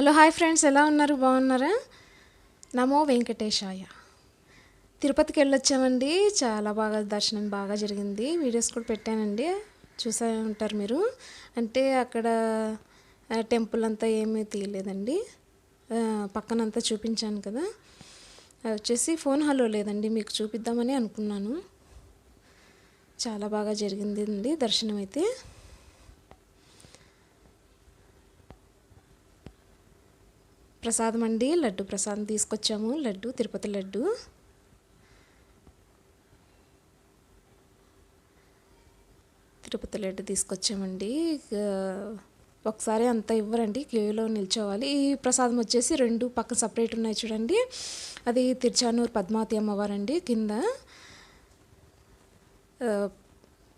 Hello hi friends ఎలా ఉన్నారు? బాగున్నారా? నమో వెంకటేశాయ. తిరుపతికి వెళ్ళొచ్చామండి. చాలా బాగా దర్శనం బాగా జరిగింది. వీడియోస్ కూడా పెట్టానండి. చూసే ఉంటారు మీరు. అంటే అక్కడ టెంపుల్ అంతా ఏమీ తీయలేదండి. పక్కనంతా చూపించాను కదా. అది వచ్చేసి ఫోన్ హలో లేదండి. మీకు చూపిద్దామని అనుకున్నాను. చాలా బాగా జరిగింది అండి దర్శనం అయితే ప్రసాదం అండి. లడ్డు ప్రసాదం తీసుకొచ్చాము. లడ్డు తిరుపతి లడ్డు. తిరుపతి లడ్డు తీసుకొచ్చామండి. ఒకసారి అంత ఇవ్వరండి. క్యూలో నిల్చోవాలి. ఈ ప్రసాదం వచ్చేసి రెండు పక్కన సపరేట్ ఉన్నాయి చూడండి. అది తిరుచానూరు పద్మావతి అమ్మవారండి కింద.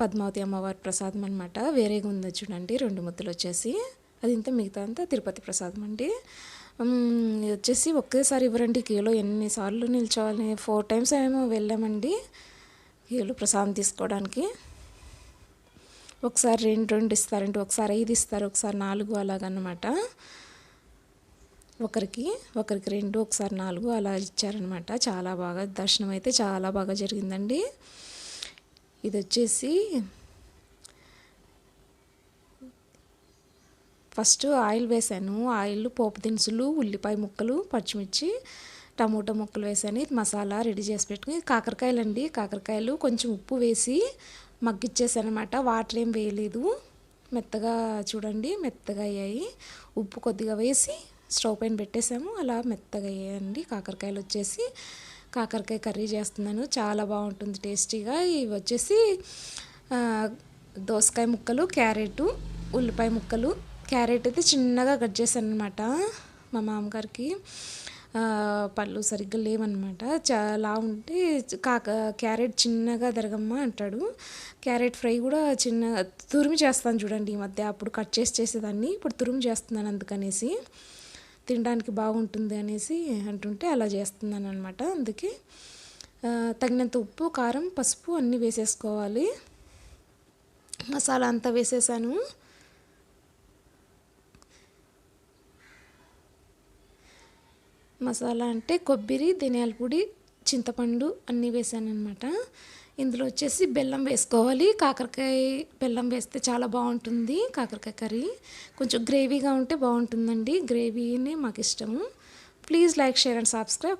పద్మావతి అమ్మవారి ప్రసాదం అనమాట వేరేగా ఉంది చూడండి. రెండు ముద్దలు వచ్చేసి. అది ఇంత మిగతా అంతా తిరుపతి ప్రసాదం అండి. వచ్చేసి ఒకేసారి ఇవ్వరండి. క్యూలో ఎన్నిసార్లు నిల్చోవాలి? ఫోర్ టైమ్స్ ఏమో వెళ్ళామండి. క్యూలో ప్రసాదం తీసుకోవడానికి. ఒకసారి రెండు రెండు ఇస్తారండి. ఒకసారి ఐదు ఇస్తారు. ఒకసారి నాలుగు అలాగన్నమాట. ఒకరికి ఒకరికి రెండు ఒకసారి నాలుగు అలా ఇచ్చారనమాట చాలా బాగా దర్శనం అయితే చాలా బాగా జరిగిందండి. ఇది వచ్చేసి ఫస్ట్ ఆయిల్ వేసాను. ఆయిల్ పోపు దినుసులు ఉల్లిపాయ ముక్కలు పచ్చిమిర్చి టమోటా ముక్కలు వేసాను. ఇది మసాలా రెడీ చేసి పెట్టుకుని కాకరకాయలు అండి కాకరకాయలు కొంచెం ఉప్పు వేసి మగ్గిచ్చేసాను అనమాట వాటర్ ఏం వేయలేదు. మెత్తగా చూడండి మెత్తగా అయ్యాయి. ఉప్పు కొద్దిగా వేసి స్టవ్ పైన పెట్టేసాము. అలా మెత్తగా అయ్యాయండి. కాకరకాయలు వచ్చేసి కాకరకాయ కర్రీ చేస్తున్నాను. చాలా బాగుంటుంది టేస్టీగా. ఇవి వచ్చేసి దోసకాయ ముక్కలు క్యారెట్ ఉల్లిపాయ ముక్కలు క్యారెట్ అయితే చిన్నగా కట్ చేశాను అనమాట మా మామగారికి. పళ్ళు సరిగ్గా లేవన్నమాట. చాలా ఉంటే కాక క్యారెట్ చిన్నగా దరగమ్మ అంటాడు. క్యారెట్ ఫ్రై కూడా చిన్న తురిమి చేస్తాను చూడండి ఈ మధ్య. అప్పుడు కట్ చేసి చేసేదాన్ని ఇప్పుడు తురిమి చేస్తున్నాను అందుకనేసి. తినడానికి బాగుంటుంది అనేసి అంటుంటే అలా చేస్తున్నాను అనమాట అందుకే తగినంత ఉప్పు కారం పసుపు అన్నీ వేసేసుకోవాలి. మసాలా అంతా వేసేసాను. మసాలా అంటే కొబ్బరి ధనియాల పొడి చింతపండు అన్నీ వేసాను అనమాట ఇందులో వచ్చేసి బెల్లం వేసుకోవాలి. కాకరకాయ బెల్లం వేస్తే చాలా బాగుంటుంది కాకరకాయ కర్రీ. కొంచెం గ్రేవీగా ఉంటే బాగుంటుందండి. గ్రేవీనే మాకు ఇష్టము please like share and subscribe.